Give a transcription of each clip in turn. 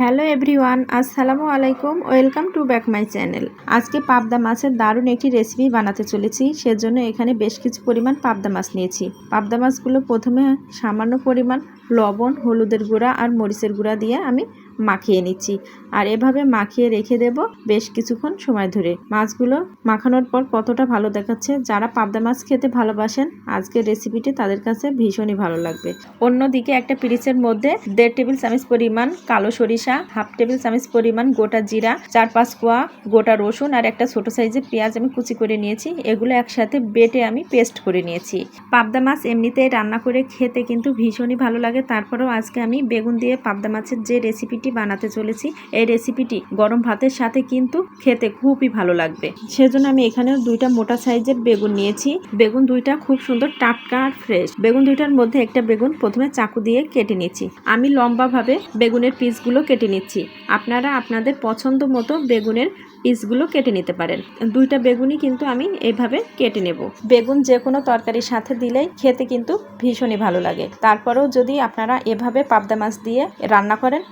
Hello everyone, আসসালামু আলাইকুম। Welcome to back my channel. আজকে পাবদা মাছের দারুণ একটি রেসিপি বানাতে চলেছি। সেজন্য এখানে বেশ কিছু পরিমাণ পাবদা মাছ নিয়েছি। পাবদা মাছগুলো প্রথমে সামান্য পরিমাণ লবণ, হলুদের গুঁড়া আর মরিচের গুঁড়া দিয়ে আমি মাখিয়ে নিচ্ছি। আর এভাবে মাখিয়ে রেখে দেব বেশ কিছুক্ষণ সময় ধরে। মাছগুলো মাখানোর পর কতটা ভালো দেখাচ্ছে। যারা পাবদা মাছ খেতে ভালোবাসেন, আজকের রেসিপিটি তাদের কাছে ভীষণই ভালো লাগবে। অন্যদিকে একটা পিরিচের মধ্যে দেড় টেবিল চামচ পরিমাণ কালো সরিষা, হাফ টেবিল চামচ পরিমাণ গোটা জিরা, চার পাঁচ কোয়া গোটা রসুন আর একটা ছোট সাইজের পেঁয়াজ আমি কুচি করে নিয়েছি। এগুলো একসাথে বেটে আমি পেস্ট করে নিয়েছি। পাবদা মাছ এমনিতেই রান্না করে খেতে কিন্তু ভীষণই ভালো লাগে। তারপরেও আজকে আমি বেগুন দিয়ে পাবদা মাছের যে রেসিপিটি বানাতে চলেছি। এই রেসিপিটি গরম ভাতের সাথে কিন্তু খেতে খুবই ভালো লাগবে। সেজন্য আমি এখানে দুইটা মোটা সাইজের বেগুন নিয়েছি। বেগুন দুইটা খুব সুন্দর টাটকা আর ফ্রেশ। বেগুন দুইটার মধ্যে একটা বেগুন প্রথমে চাকু দিয়ে কেটে নিচ্ছি। আমি লম্বাভাবে বেগুনের পিসগুলো কেটে নিচ্ছি। আপনারা আপনাদের পছন্দ মতো বেগুনের পিসগুলো কেটে নিতে পারেন। দুইটা বেগুনই কিন্তু আমি এইভাবে কেটে নেব। বেগুন যে কোনো তরকারির সাথে দিলেই খেতে কিন্তু ভীষণই ভালো লাগে। তারপরেও যদি আপনারা এভাবে পাবদা মাছ দিয়ে রান্না করেন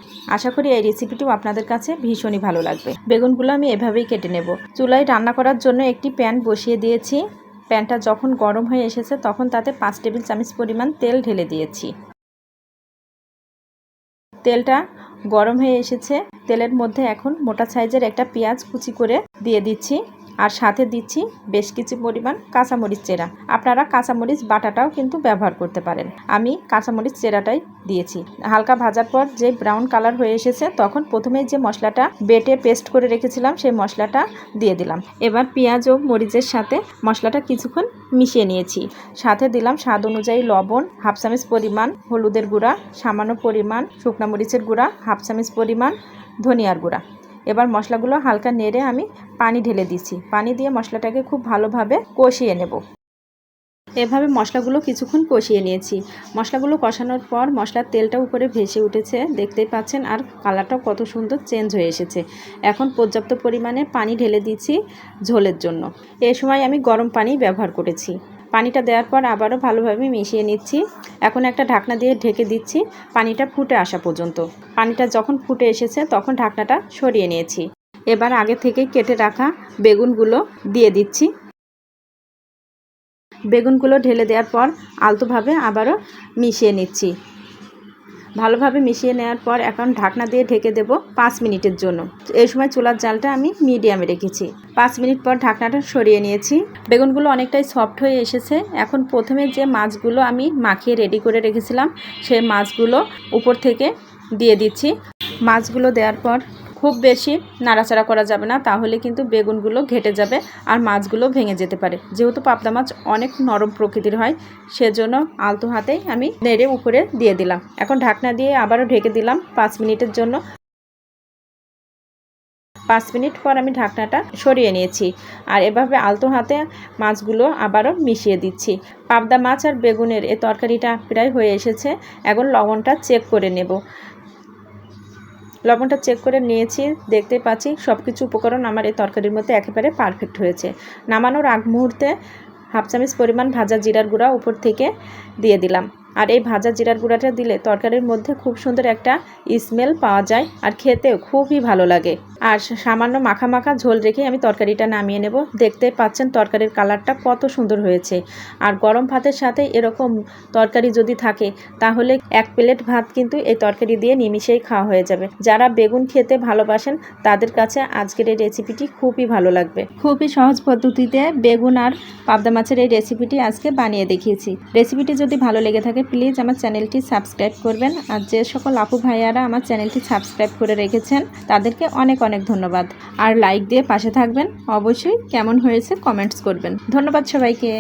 আশা করি এই রেসিপিটিও আপনাদের কাছে ভীষণই ভালো লাগবে। বেগুনগুলো আমি এভাবেই কেটে নেব। চুলায় রান্না করার জন্য একটি প্যান বসিয়ে দিয়েছি। প্যানটা যখন গরম হয়ে এসেছে, তখন তাতে পাঁচ টেবিল চামচ পরিমাণ তেল ঢেলে দিয়েছি। তেলটা গরম হয়ে এসেছে। তেলের মধ্যে এখন মোটা সাইজের একটা পেঁয়াজ কুচি করে দিয়ে দিচ্ছি। আর সাথে দিচ্ছি বেশ কিছু পরিমাণ কাঁচামরিচ চেরা। আপনারা কাঁচামরিচ বাটাটাও কিন্তু ব্যবহার করতে পারেন। আমি কাঁচামরিচ চেরাটাই দিয়েছি। হালকা ভাজার পর যে ব্রাউন কালার হয়ে এসেছে, তখন প্রথমে যে মশলাটা বেটে পেস্ট করে রেখেছিলাম, সেই মশলাটা দিয়ে দিলাম। এবার পেঁয়াজ ও মরিচের সাথে মশলাটা কিছুক্ষণ মিশিয়ে নিয়েছি। সাথে দিলাম স্বাদ অনুযায়ী লবণ, হাফ চামচ পরিমাণ হলুদের গুঁড়া, সামান্য পরিমাণ শুকনা মরিচের গুঁড়া, হাফ চামচ পরিমাণ ধনিয়ার গুঁড়া। এবার মশলাগুলো হালকা নেড়ে আমি পানি ঢেলে দিচ্ছি। পানি দিয়ে মশলাটাকে খুব ভালোভাবে কষিয়ে নেব। এভাবে মশলাগুলো কিছুক্ষণ কষিয়ে নিয়েছি। মশলাগুলো কষানোর পর মশলার তেলটা উপরে ভেসে উঠেছে। দেখতেই পাচ্ছেন আর কালারটাও কত সুন্দর চেঞ্জ হয়ে এসেছে। এখন পর্যাপ্ত পরিমাণে পানি ঢেলে দিচ্ছি ঝোলের জন্য। এ সময় আমি গরম পানি ব্যবহার করেছি। পানিটা দেওয়ার পর আবারও ভালোভাবে মিশিয়ে নিচ্ছি। এখন একটা ঢাকনা দিয়ে ঢেকে দিচ্ছি। পানিটা ফুটে আসা পর্যন্ত। পানিটা যখন ফুটে এসেছে তখন ঢাকনাটা সরিয়ে নিয়েছি। এবার আগে থেকে কেটে রাখা বেগুনগুলো দিয়ে দিচ্ছি। বেগুনগুলো ঢেলে দেওয়ার পর আলতোভাবে আবারও মিশিয়ে নিচ্ছি। ভালোভাবে মিশিয়ে নেওয়ার পর এখন ঢাকনা দিয়ে ঢেকে দেব পাঁচ মিনিটের জন্য। এই সময় চুলার জালটা আমি মিডিয়ামে রেখেছি। পাঁচ মিনিট পর ঢাকনাটা সরিয়ে নিয়েছি। বেগুনগুলো অনেকটাই সফট হয়ে এসেছে। এখন প্রথমে যে মাছগুলো আমি মাখিয়ে রেডি করে রেখেছিলাম, সেই মাছগুলো উপর থেকে দিয়ে দিচ্ছি। মাছগুলো দেওয়ার পর খুব বেশি নাড়াচাড়া করা যাবে না, তাহলে কিন্তু বেগুনগুলো ঘেটে যাবে আর মাছগুলো ভেঙে যেতে পারে। যেহেতু পাবদা মাছ অনেক নরম প্রকৃতির হয়, সেজন্য আলতো হাতেই আমি নেড়ে উপরে দিয়ে দিলাম। এখন ঢাকনা দিয়ে আবারও ঢেকে দিলাম পাঁচ মিনিটের জন্য। পাঁচ মিনিট পর আমি ঢাকনাটা সরিয়ে নিয়েছি আর এভাবে আলতো হাতে মাছগুলো আবারও মিশিয়ে দিচ্ছি। পাবদা মাছ আর বেগুনের এ তরকারিটা প্রায় হয়ে এসেছে, এখন লবণটা চেক করে নেব। লবণটা চেক করে নিয়েছি দেখতে পাচ্ছি সব কিছু উপকরণ আমার এই তরকারির মধ্যে একেবারে পারফেক্ট হয়েছে। নামানোর আগ মুহূর্তে হাফ চামচ পরিমাণ ভাজা জিরার গুঁড়া উপর থেকে দিয়ে দিলাম। আর এই ভাজা জিরার গুঁড়াটা দিলে তরকারির মধ্যে খুব সুন্দর একটা স্মেল পাওয়া যায় আর খেতেও খুবই ভালো লাগে। আর সামান্য মাখা মাখা ঝোল রেখে আমি তরকারিটা নামিয়ে নেব। দেখতে পাচ্ছেন তরকারির কালারটা কত সুন্দর হয়েছে। আর গরম ভাতের সাথে এরকম তরকারি যদি থাকে, তাহলে এক প্লেট ভাত কিন্তু এই তরকারি দিয়ে নিমিশেই খাওয়া হয়ে যাবে। যারা বেগুন খেতে ভালোবাসেন, তাদের কাছে আজকের এই রেসিপিটি খুবই ভালো লাগবে। খুবই সহজ পদ্ধতিতে বেগুন আর পাবদা মাছের এই রেসিপিটি আজকে বানিয়ে দেখিয়েছি। রেসিপিটি যদি ভালো লেগে থাকে প্লিজ আমার চ্যানেলটি সাবস্ক্রাইব করবেন। আর যে সকল আপু ভাইয়ারা আমার চ্যানেলটি সাবস্ক্রাইব করে রেখেছেন, তাদেরকে অনেক অনেক ধন্যবাদ। আর লাইক দিয়ে পাশে থাকবেন। অবশ্যই কেমন হয়েছে কমেন্টস করবেন। ধন্যবাদ সবাইকে।